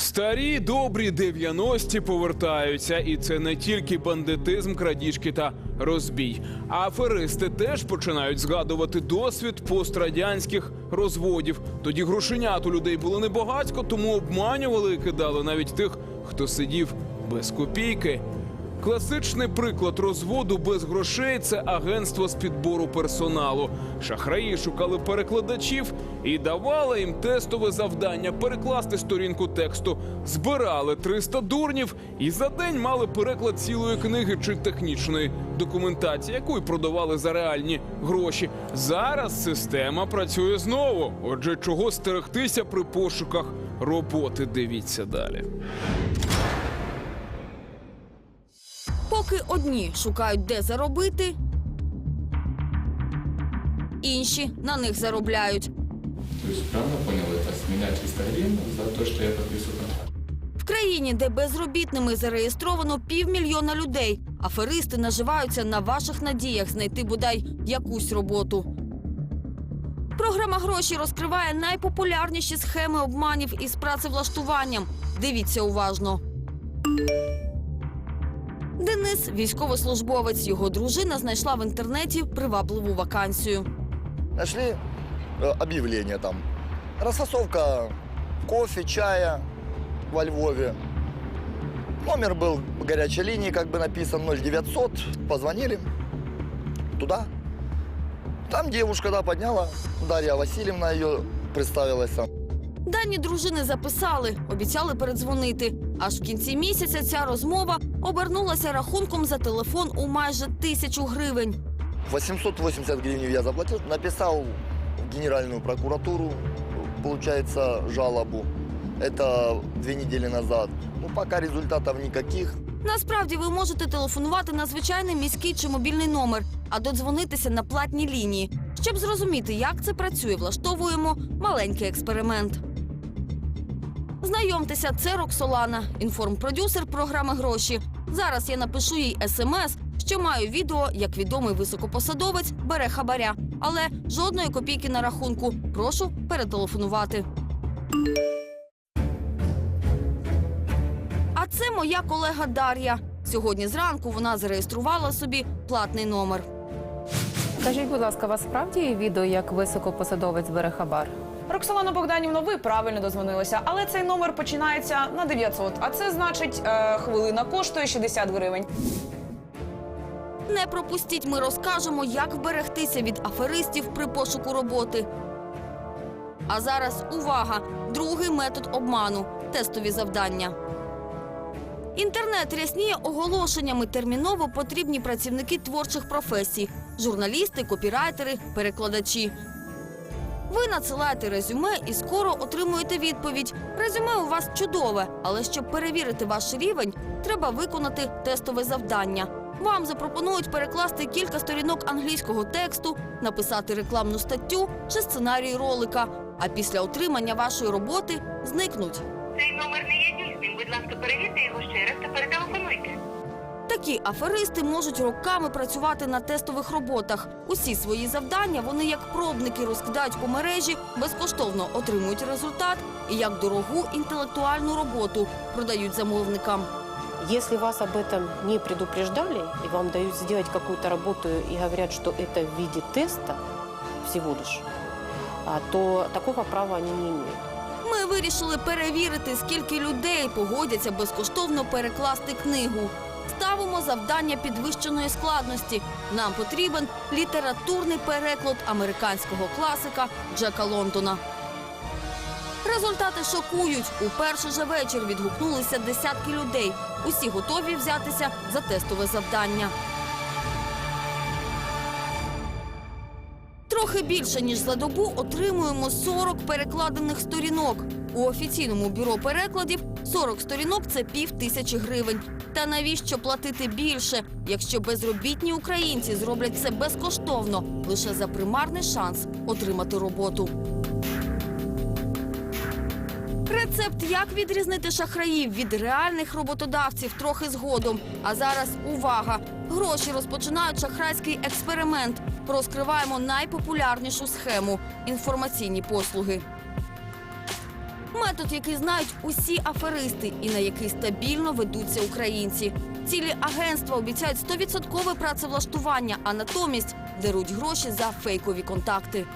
Старі добрі 90-ті повертаються, і це не тільки бандитизм, крадіжки та розбій. Аферисти теж починають згадувати досвід пострадянських розводів. Тоді грошенят у людей було небагатько, тому обманювали і кидали навіть тих, хто сидів без копійки. Класичний приклад розводу без грошей це агентство з підбору персоналу. Шахраї шукали перекладачів і давали їм тестове завдання перекласти сторінку тексту. Збирали 300 дурнів і за день мали переклад цілої книги чи технічної документації, яку й продавали за реальні гроші. Зараз система працює знову. Отже, чого стерегтися при пошуках роботи? Дивіться далі. Поки одні шукають, де заробити, інші на них заробляють. То есть правильно понял это? С 300 гривен за то, что я подписываю контракт. В країні, де безробітними зареєстровано півмільйона людей, аферисти наживаються на ваших надіях знайти бодай якусь роботу. Програма гроші розкриває найпопулярніші схеми обманів із працевлаштуванням. Дивіться уважно. Денис військовослужбовець. Його дружина знайшла в інтернеті привабливу вакансію. Нашли э, объявление там. Расфасовка кофе, чая во Львове. Номер был по горячей линии, как бы написан 0900. Позвонили туда. Там девушка, да, подняла. Дарья Васильевна ее представилась. там. Дані дружини записали, обіцяли передзвонити. Аж в кінці місяця ця розмова обернулася рахунком за телефон у майже тисячу гривень. 880 гривен я заплатил. Написал в Генеральную прокуратуру, получается, жалобу. Это две недели назад. Ну, пока результатов никаких. Насправді ви можете телефонувати на звичайний міський чи мобільний номер, а додзвонитися на платні лінії. Щоб зрозуміти, як це працює, влаштовуємо маленький експеримент. Знайомтеся, це Роксолана, інформпродюсер програми гроші. Зараз я напишу їй смс, що маю відео, як відомий високопосадовець бере хабаря, але жодної копійки на рахунку. Прошу перетелефонувати. А це моя колега Дар'я. Сьогодні зранку вона зареєструвала собі платний номер. Скажіть, будь ласка, у вас справді є відео, як високопосадовець бере хабар? Роксолана Богданівна, ви правильно дозвонилися, але цей номер починається на 900, а це значить е, хвилина коштує 60 гривень. Не пропустіть, ми розкажемо, як вберегтися від аферистів при пошуку роботи. А зараз увага! Другий метод обману тестові завдання. Інтернет рясніє оголошеннями. Терміново потрібні працівники творчих професій: журналісти, копірайтери, перекладачі. Ви надсилаєте резюме і скоро отримуєте відповідь. Резюме у вас чудове, але щоб перевірити ваш рівень, треба виконати тестове завдання. Вам запропонують перекласти кілька сторінок англійського тексту, написати рекламну статтю чи сценарій ролика. А після отримання вашої роботи зникнуть. Цей номер не є дійсним. Будь ласка, перевірте його ще раз та перетелефонуйте. Такі аферисти можуть роками працювати на тестових роботах. Усі свої завдання вони як пробники розкидають по мережі, безкоштовно отримують результат і як дорогу інтелектуальну роботу продають замовникам. Если вас об этом не предупреждали и вам дают сделать какую-то работу и говорят, что это в виде теста всего лишь, то такого права они не имеют. Ми вирішили перевірити, скільки людей погодяться безкоштовно перекласти книгу. Ставимо завдання підвищеної складності. Нам потрібен літературний переклад американського класика Джека Лондона. Результати шокують. У перший же вечір відгукнулися десятки людей. Усі готові взятися за тестове завдання. Трохи більше ніж за добу отримуємо 40 перекладених сторінок. У офіційному бюро перекладів 40 сторінок це пів тисячі гривень. Та навіщо платити більше, якщо безробітні українці зроблять це безкоштовно лише за примарний шанс отримати роботу? Рецепт, як відрізнити шахраїв від реальних роботодавців, трохи згодом. А зараз увага! Гроші розпочинають шахрайський експеримент. Розкриваємо найпопулярнішу схему інформаційні послуги. Метод, який знають усі аферисти і на який стабільно ведуться українці. Цілі агентства обіцяють 100% працевлаштування, а натомість деруть гроші за фейкові контакти.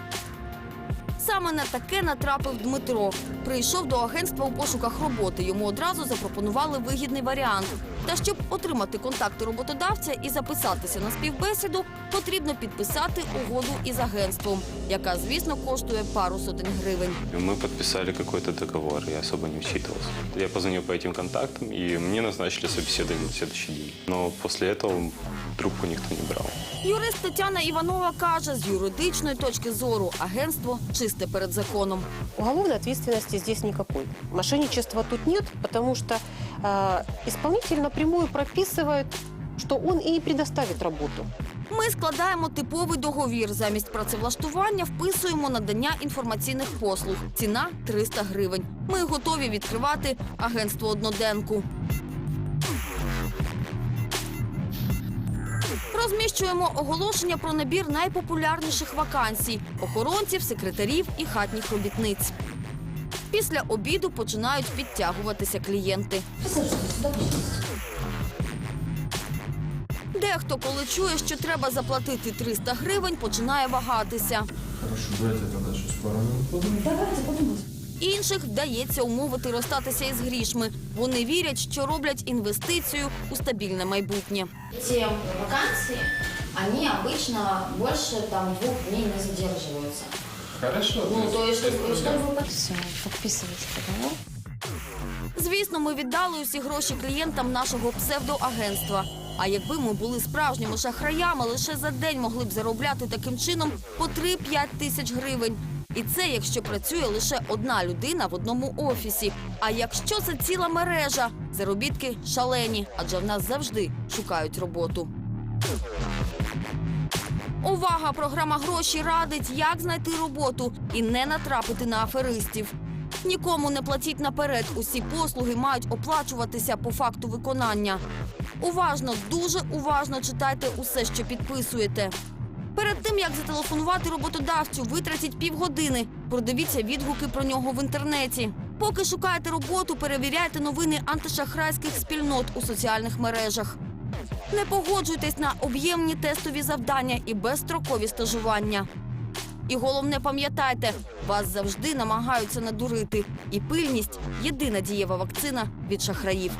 Саме на таке натрапив Дмитро. Прийшов до агентства у пошуках роботи. Йому одразу запропонували вигідний варіант. Та щоб отримати контакти роботодавця і записатися на співбесіду, потрібно підписати угоду із агентством, яка, звісно, коштує пару сотень гривень. Мы подписали какой-то договор, я особо не вчитывался. Я позвонил по этим контактам, и мне назначили собеседование на следующий день. Но после этого трубку никто не брал. Юрист Тетяна Іванова каже, з юридичної точки зору агентство чисте перед законом. Уголовной ответственности здесь никакой. Мошенничества тут нет, потому что э, исполнитель напрямую прописывает, что он и предоставит работу. Ми складаємо типовий договір. Замість працевлаштування вписуємо надання інформаційних послуг. Ціна 300 гривень. Ми готові відкривати агентство одноденку. Розміщуємо оголошення про набір найпопулярніших вакансій охоронців, секретарів і хатніх робітниць. Після обіду починають підтягуватися клієнти. Дехто, коли чує, що треба заплатити 300 гривень, починає вагатися. Інших вдається умовити розстатися із грішми. Вони вірять, що роблять інвестицію у стабільне майбутнє. Те вакансии, они обычно больше там двух дней не задерживаются. Хорошо. Ну, то есть, без чтобы, проблем. чтобы вы... Все, подписывайте договор. Звісно, ми віддали усі гроші клієнтам нашого псевдоагентства. А якби ми були справжніми шахраями, лише за день могли б заробляти таким чином по 3-5 тисяч гривень. І це якщо працює лише одна людина в одному офісі. А якщо це ціла мережа, заробітки шалені, адже в нас завжди шукають роботу. Увага! Програма гроші радить, як знайти роботу і не натрапити на аферистів. Нікому не платіть наперед. Усі послуги мають оплачуватися по факту виконання. Уважно, дуже уважно читайте усе, що підписуєте. Перед тим як зателефонувати роботодавцю, витратіть півгодини. Продивіться відгуки про нього в інтернеті. Поки шукаєте роботу, перевіряйте новини антишахрайських спільнот у соціальних мережах. Не погоджуйтесь на об'ємні тестові завдання і безстрокові стажування. І головне пам'ятайте, вас завжди намагаються надурити. І пильність єдина дієва вакцина від шахраїв.